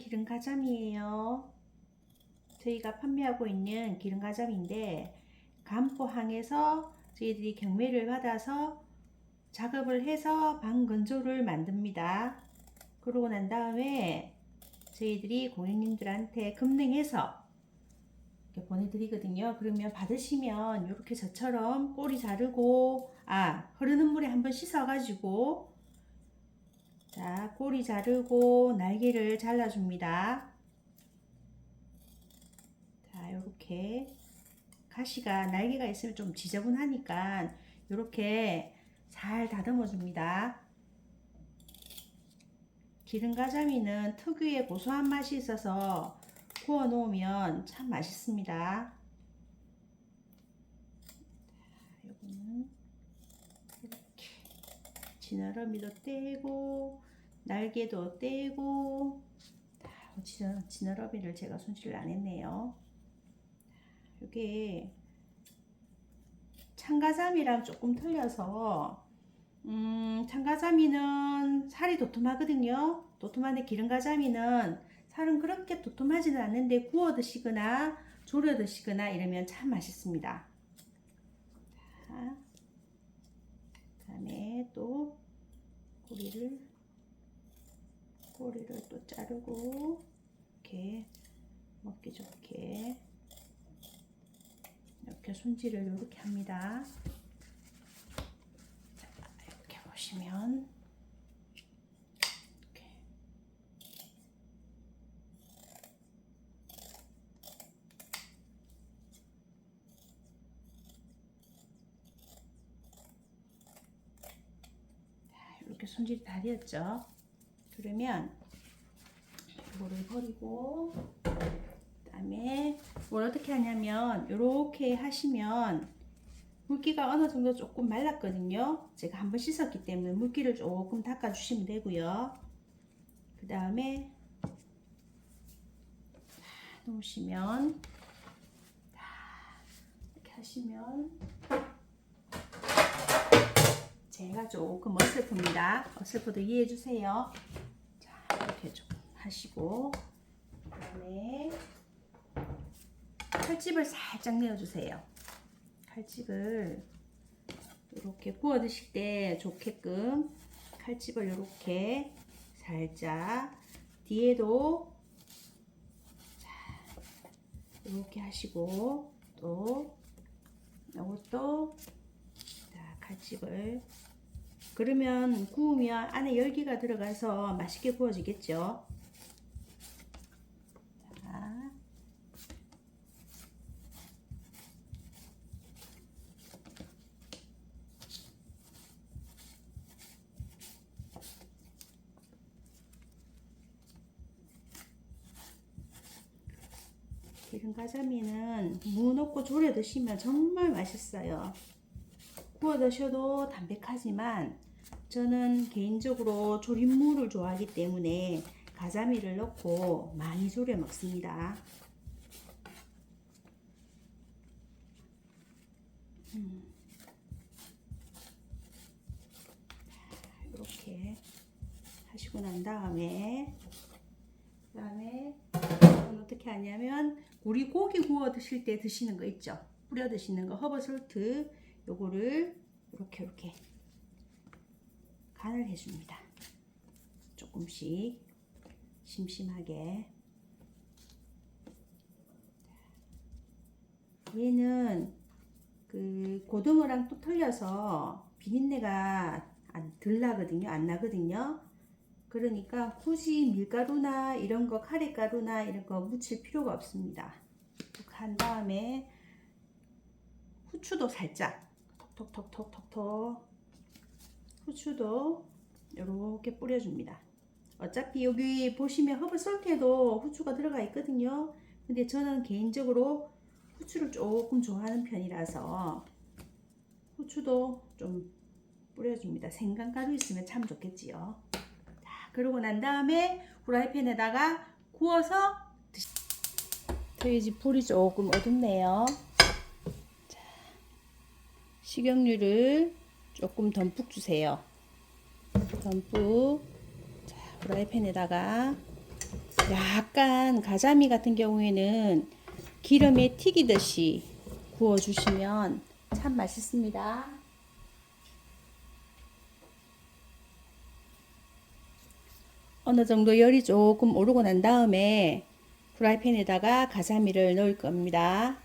기름 가자미예요. 저희가 판매하고 있는 기름 가자미인데 간포항에서 저희들이 경매를 받아서 작업을 해서 방건조를 만듭니다. 그러고 난 다음에 저희들이 고객님들한테 이렇게 보내드리거든요. 그러면 받으시면 이렇게 저처럼 꼬리 자르고 아 흐르는 물에 한번 씻어가지고 자 꼬리 자르고 날개를 잘라줍니다. 자 이렇게 가시가 날개가 있으면 좀 지저분하니까 이렇게 잘 다듬어 줍니다. 기름 가자미는 특유의 고소한 맛이 있어서 구워 놓으면 참 맛있습니다. 요거는 이렇게 지느러미도 떼고 날개도 떼고 지느러미를 제가 손질을 안 했네요. 이게 참가자미랑 조금 틀려서 음, 참가자미는 살이 도톰하거든요. 도톰한데 기름가자미는 살은 그렇게 도톰하지는 않는데 구워 드시거나 졸여 드시거나 이러면 참 맛있습니다. 자, 그다음에 또 꼬리를 꼬리를 또 자르고 이렇게 먹기 좋게 이렇게 손질을 이렇게 합니다. 자, 이렇게 보시면 이렇게 자, 이렇게 손질이 다 되었죠. 그러면 이거를 버리고 그다음에 뭘 어떻게 하냐면 이렇게 하시면 물기가 어느 정도 조금 말랐거든요. 제가 한번 씻었기 때문에 물기를 조금 닦아 주시면 되고요. 그 다음에 놓으시면 이렇게 하시면 제가 조금 어설픕니다. 어설퍼도 이해해 주세요. 하시고 그 다음에 칼집을 살짝 내어주세요. 칼집을 이렇게 구워 드실 때 좋게끔 칼집을 이렇게 살짝 뒤에도 이렇게 하시고 또 이것도 자, 칼집을 그러면 구우면 안에 열기가 들어가서 맛있게 구워지겠죠. 자. 기름 가자미는 무 넣고 졸여 드시면 정말 맛있어요. 구워 드셔도 담백하지만 저는 개인적으로 조림무를 좋아하기 때문에 가자미를 넣고 많이 졸여 먹습니다. 음. 이렇게 하시고 난 다음에 그 다음에 이건 어떻게 하냐면 우리 고기 구워 드실 때 드시는 거 있죠? 뿌려 드시는 거 허브 솔트 요거를 이렇게 이렇게 간을 해줍니다. 조금씩 심심하게. 얘는 그 고등어랑 또 틀려서 비린내가 안, 덜 나거든요. 안 나거든요. 그러니까 굳이 밀가루나 이런 거 카레가루나 이런 거 묻힐 필요가 없습니다. 한 다음에 후추도 살짝 톡톡톡톡톡톡 후추도 이렇게 뿌려줍니다. 어차피 여기 보시면 허브 솔트에도 후추가 들어가 있거든요. 근데 저는 개인적으로 후추를 조금 좋아하는 편이라서 후추도 좀 뿌려줍니다. 생강가루 있으면 참 좋겠지요. 자, 그러고 난 다음에 후라이팬에다가 구워서 드시... 집 불이 조금 어둡네요. 자, 식용유를 조금 듬뿍 주세요. 듬뿍 자, 후라이팬에다가 약간 가자미 같은 경우에는 기름에 튀기듯이 구워주시면 참 맛있습니다. 어느 정도 열이 조금 오르고 난 다음에 프라이팬에다가 가자미를 넣을 겁니다.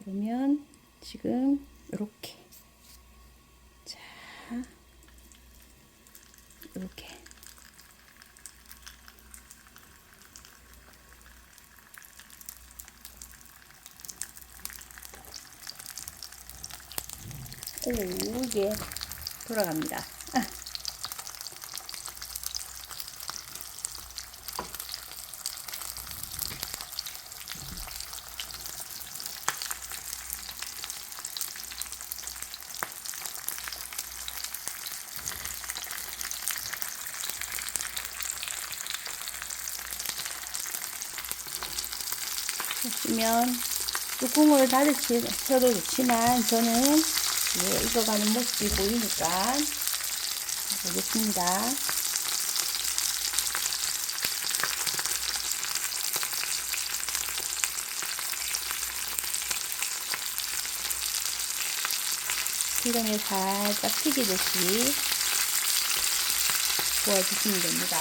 그러면 지금 이렇게 자 이렇게 오 이게 돌아갑니다. 보시면 뚜껑을 닫으셔도 좋지만 저는 예, 익어가는 모습이 보이니까 보겠습니다. 기름에 살짝 튀기듯이 구워주시면 됩니다.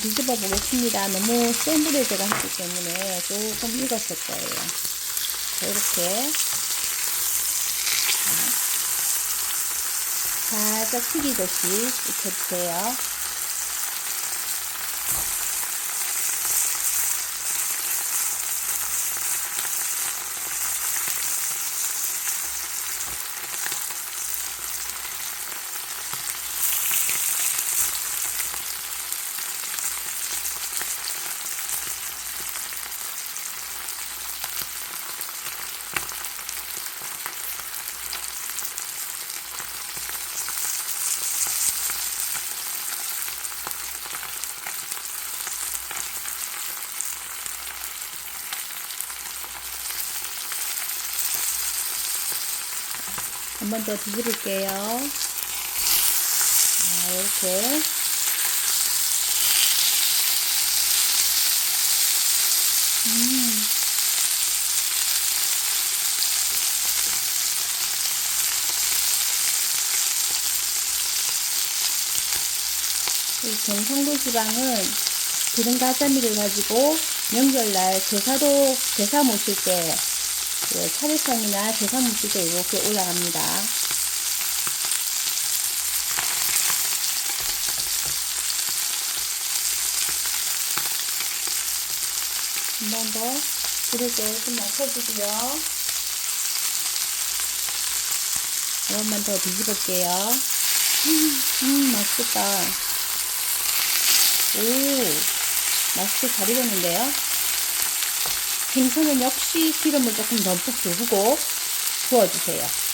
뒤집어 보겠습니다. 너무 센 불에 제가 했기 때문에 조금 익었을 거예요. 자, 이렇게. 자, 살짝 튀기듯이 익혀주세요. 한 번 더 뒤집을게요. 자, 이렇게. 음. 이 경상도 지방은 기름 가자미를 가지고 명절날 제사도 제사 모실 때 그 차례상이나 모실 때 이렇게 올라갑니다. 한 번 더 불을 조금 낮춰주고요. 한 번만 더 뒤집을게요. 음, 음 맛있겠다. 오, 맛있게 잘 익었는데요. 생선은 역시 기름을 조금 듬뿍 두고 구워주세요.